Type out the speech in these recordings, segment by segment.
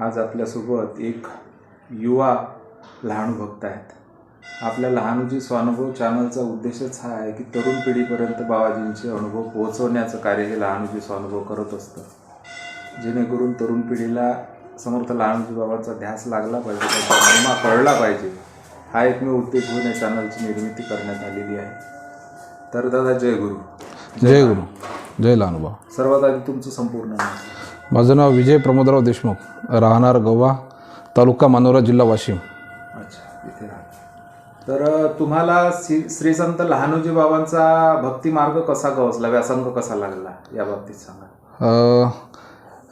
आज आपल्यासोबत एक युवा लहानू भक्त आहेत. आपल्या लहानूजी स्वानुभव चॅनलचा उद्देशच हा आहे की तरुण पिढीपर्यंत बाबाजींचे अनुभव पोहोचवण्याचं कार्य हे लहानूजी स्वानुभव करत असतं. जेणेकरून तरुण पिढीला समर्थ लहानूजी बाबांचा ध्यास लागला पाहिजे त्यांचा महिमा कळला पाहिजे. हा एकमेव उद्देश घेऊन या चॅनलची निर्मिती करण्यात आलेली आहे. तर दादा जय गुरु. जय गुरु. जय लहानुबा सर्वात आधी तुमचं संपूर्ण नाव. माझं नाव विजय प्रमोदराव देशमुख. राहणार गोवा तालुका मानोरा जिल्हा वाशिम. अच्छा इथे राहता तर तुम्हाला श्री श्री संत लहानोजी बाबांचा भक्ती मार्ग कसा गवसला? व्यासंग कसा लागला? या बाबतीत सांगा.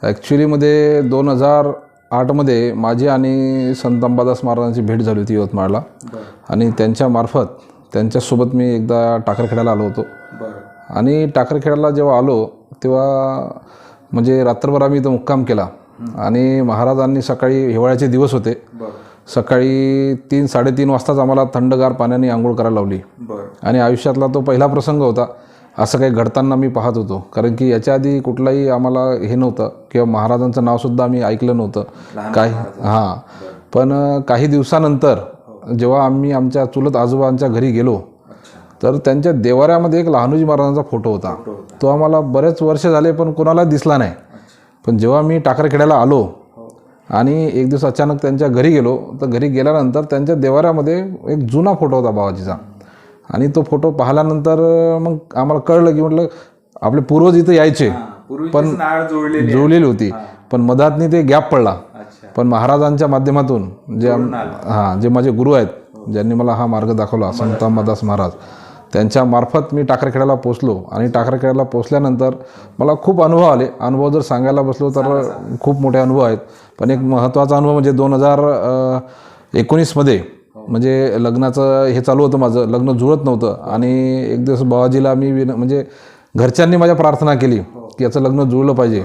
ॲक्च्युलीमध्ये दोन हजार आठमध्ये माझी आणि संत अंबादास महाराजांची भेट झाली होती यवतमाळला. आणि त्यांच्यामार्फत त्यांच्यासोबत मी एकदा टाकरखेड्याला आलो होतो. बरं. आणि टाकरखेड्याला जेव्हा आलो तेव्हा म्हणजे रात्रभर आम्ही इथं मुक्काम केला. आणि महाराजांनी सकाळी हिवाळ्याचे दिवस होते. सकाळी तीन साडेतीन वाजताच आम्हाला थंडगार पाण्याने आंघोळ करायला लावली. आणि आयुष्यातला तो पहिला प्रसंग होता. असं काही घडताना मी पाहत होतो. कारण की याच्या आधी कुठलाही आम्हाला हे नव्हतं किंवा महाराजांचं नावसुद्धा आम्ही ऐकलं नव्हतं. काही हां. पण काही दिवसानंतर जेव्हा आम्ही आमच्या चुलत आजोबांच्या घरी गेलो तर त्यांच्या देवाऱ्यामध्ये एक लहानूजी महाराजांचा फोटो होता. तो आम्हाला बरेच वर्ष झाले पण कोणाला दिसला नाही. पण जेव्हा मी टाकरखेड्याला आलो हो. आणि एक दिवस अचानक त्यांच्या घरी गेलो तर घरी गेल्यानंतर त्यांच्या देवाऱ्यामध्ये एक जुना फोटो होता बाबाजीचा. आणि तो फोटो पाहिल्यानंतर मग आम्हाला कळलं की म्हटलं आपले पूर्वज इथं यायचे. हां जोडलेली आहे. जुळलेली होती. पण मधातनी ते गॅप पडला. पण महाराजांच्या माध्यमातून जे हां जे माझे गुरु आहेत ज्यांनी मला हा मार्ग दाखवला संत अंबादास महाराज. त्यांच्या मार्फत मी टाकरखेड्याला पोचलो. आणि टाकरखेड्याला पोचल्यानंतर मला खूप अनुभव आले. अनुभव जर सांगायला बसलो तर खूप मोठे अनुभव आहेत. पण एक महत्त्वाचा अनुभव म्हणजे दोन हजार एकोणीसमध्ये म्हणजे लग्नाचं हे चालू होतं माझं. लग्न जुळत नव्हतं. आणि एक दिवस बाबाजीला मी विन म्हणजे घरच्यांनी माझ्या प्रार्थना केली की याचं लग्न जुळलं पाहिजे.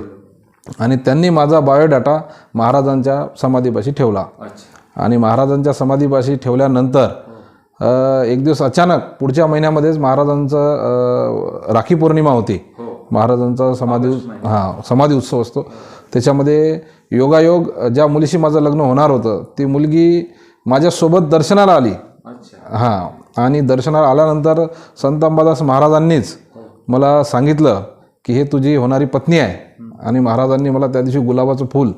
आणि त्यांनी माझा बायोडाटा महाराजांच्या समाधीपाशी ठेवला. आणि महाराजांच्या समाधीपाशी ठेवल्यानंतर एक दिवस अचानक पुढच्या महिन्यामध्येच महाराजांचं राखी पौर्णिमा होती. हो. महाराजांचा समाधी हां समाधी उत्सव असतो. त्याच्यामध्ये योगायोग ज्या मुलीशी माझं लग्न होणार होतं ती मुलगी माझ्यासोबत दर्शनाला आली. हां आणि दर्शनाला आल्यानंतर संत अंबादास महाराजांनीच मला सांगितलं की हे तुझी होणारी पत्नी आहे. आणि महाराजांनी मला त्या दिवशी गुलाबाचं फूल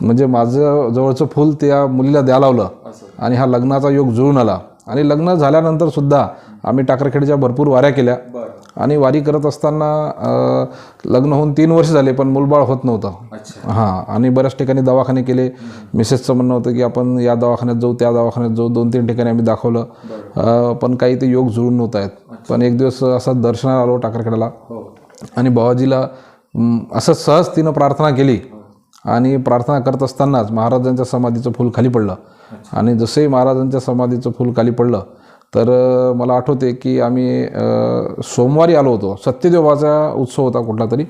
म्हणजे माझं जवळचं फूल त्या मुलीला द्या लावलं. आणि हा लग्नाचा योग जुळून आला. आणि लग्न झाल्यानंतर सुद्धा आम्ही टाकरखेडच्या भरपूर वाऱ्या केल्या. आणि वारी करत असताना लग्न होऊन तीन वर्ष झाले पण मूलबाळ होत नव्हतं. अच्छा. हां आणि बऱ्याच ठिकाणी दवाखाने केले. मिसेसचं म्हणणं होतं की आपण या दवाखान्यात जाऊ त्या दवाखान्यात जाऊ दोन तीन ठिकाणी आम्ही दाखवलं. पण काही ते योग जुळून नव्हत आहेत पण एक दिवस असा दर्शनाला आलो टाकरखेड्याला हो. आणि बाबाजीला असं सहज तिनं प्रार्थना केली. आणि प्रार्थना करत असतानाच महाराजांच्या समाधीचं फूल खाली पडलं. आणि जसंही महाराजांच्या समाधीचं फूल खाली पडलं तर मला आठवते की आम्ही सोमवारी आलो होतो. सत्यदेवाचा उत्सव होता कुठला तरी.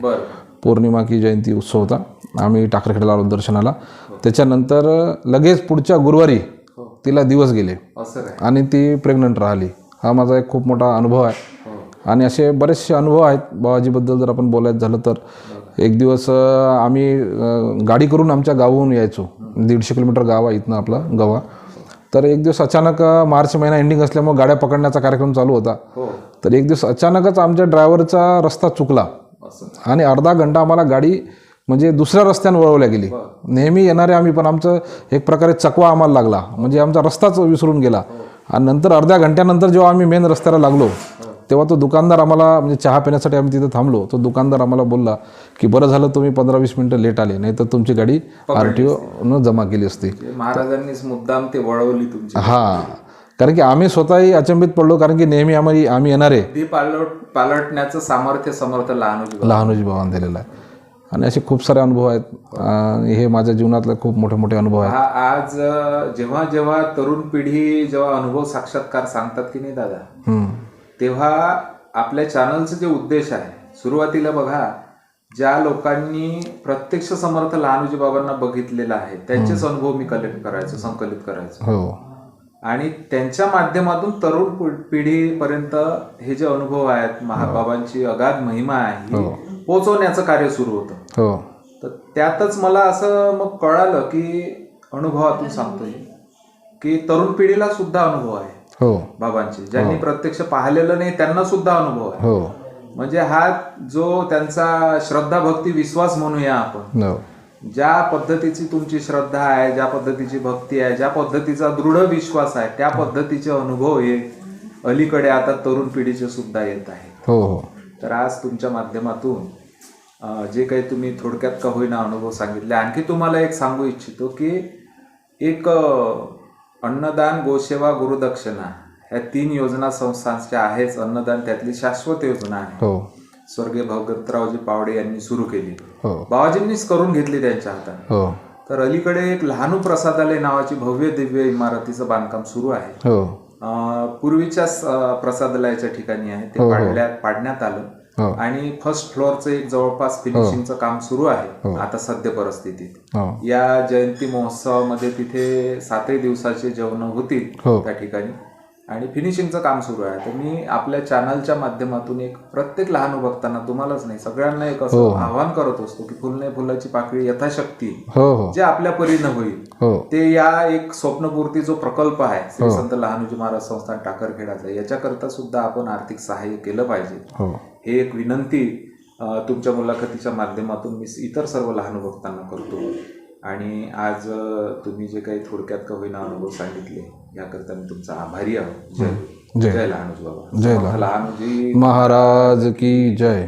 पौर्णिमा की जयंती उत्सव होता. आम्ही टाकरखेड्याला आलो दर्शनाला. त्याच्यानंतर लगेच पुढच्या गुरुवारी तिला दिवस गेले. आणि ती प्रेग्नंट राहिली. हा माझा एक खूप मोठा अनुभव आहे. हो. आणि असे बरेचसे अनुभव आहेत बाबाजीबद्दल जर आपण बोलायचं झालं तर. एक दिवस आम्ही गाडी करून आमच्या गावाहून यायचो. दीडशे किलोमीटर गाव आहे इथनं आपलं गवा तर एक दिवस अचानक मार्च महिना एंडिंग असल्यामुळे गाड्या पकडण्याचा कार्यक्रम चालू होता. हो. तर एक दिवस अचानकच आमच्या ड्रायव्हरचा रस्ता चुकला. आणि अर्धा घंटा आम्हाला गाडी म्हणजे दुसऱ्या रस्त्यानं वळवल्या गेली. नेहमी येणारे आम्ही पण आमचं एक प्रकारे चकवा आम्हाला लागला. म्हणजे आमचा रस्ताच विसरून गेला. आणि नंतर अर्ध्या घंट्यानंतर जेव्हा आम्ही मेन रस्त्याला लागलो तेव्हा तो दुकानदार आम्हाला म्हणजे चहा पिण्यासाठी आम्ही तिथं थांबलो. तो दुकानदार आम्हाला बोलला की बरं झालं तुम्ही पंधरा वीस मिनटं लेट आले नाही तर तुमची गाडी आर टी ओनं जमा केली असती. ते महाराजांनीच मुद्दाम ते वळवली तुमची. हां. कारण की आम्ही स्वतःही अचंबित पडलो कारण की नेहमी आम्ही आम्ही येणारे. पालटण्याचं सामर्थ्य समर्थ लहानोजी लहानोजी बाबांनी दिलेला आहे. आणि असे खूप सारे अनुभव आहेत. हे माझ्या जीवनातले खूप मोठे मोठे अनुभव आहेत. आज जेव्हा जेव्हा तरुण पिढी जेव्हा अनुभव साक्षात्कार सांगतात की नाही दादा. तेव्हा आपल्या चॅनलचं जे उद्देश आहे सुरुवातीला बघा ज्या लोकांनी प्रत्यक्ष समर्थ लहानोजी बाबांना बघितलेलं आहे त्यांचेच अनुभव मी कलेक्ट करायचो संकलित करायचो. हो. आणि त्यांच्या माध्यमातून तरुण पिढीपर्यंत हे जे अनुभव आहेत महाबाबांची अगाध महिमा आहे ही पोहोचवण्याचं कार्य सुरू होतं. हो. तर त्यातच मला असं मग कळालं की अनुभवातून सांगतोय की तरुण पिढीला सुद्धा अनुभव आहे. हो. बाबांचे. ज्यांनी प्रत्यक्ष पाहिलेलं नाही त्यांना सुद्धा अनुभव आहे. हो. म्हणजे हा जो त्यांचा श्रद्धा भक्ती विश्वास म्हणूया आपण. हो. ज्या पद्धतीची तुमची श्रद्धा आहे ज्या पद्धतीची भक्ती आहे ज्या पद्धतीचा दृढ विश्वास आहे त्या पद्धतीचे अनुभव हे अलीकडे आता तरुण पिढीचे सुद्धा येत आहे. हो हो. तर आज तुमच्या माध्यमातून जे काही तुम्ही थोडक्यात का होईना अनुभव सांगितले आणखी तुम्हाला एक सांगू इच्छितो की एक अन्नदान गोसेवा गुरुदक्षिणा ह्या तीन योजना संस्थांच्या आहेच. अन्नदान त्यातली शाश्वत योजना आहे. हो. स्वर्गीय भगवंतरावजी पावडे यांनी सुरू केली. हो. बाबाजींनीच करून घेतली त्यांच्या हातात. हो. तर अलीकडे एक लहानू प्रसादालय नावाची भव्य दिव्य इमारतीचं बांधकाम सुरू आहे. हो. अं, प्रसादालयाच्या ठिकाणी आहे. ते पाडण्यात. आलं. आणि फर्स्ट फ्लोअरचं एक जवळपास फिनिशिंगचं काम सुरू आहे आता सध्य परिस्थितीत. हो. या जयंती महोत्सवामध्ये तिथे सातही दिवसाचे जेवण होतील हो. त्या ठिकाणी. आणि फिनिशिंगचं काम सुरू आहे. तर मी आपल्या चॅनलच्या माध्यमातून एक प्रत्येक लहान भक्तांना तुम्हालाच नाही सगळ्यांना एक असं आव्हान करत असतो की फुलने फुलाची पाकळी यथाशक्ती हो हो. जे आपल्या परीनं होईल. हो. ते या एक स्वप्नपूर्ती जो प्रकल्प आहे श्री संत लहानूजी महाराज संस्थान टाकरखेडाचा याच्याकरता सुद्धा आपण आर्थिक सहाय्य केलं पाहिजे. हो एक विनंती तुमच्या मुलाखतीच्या माध्यमातून मी इतर सर्व लहान भक्तांना करतो. आणि आज तुम्ही जे काही थोडक्यात का होईना अनुभव सांगितले याकरता मी तुमचा आभारी आहोत. जय जय. जय लहानूजी बाबा. जय लहानूजी. महाराज की जय.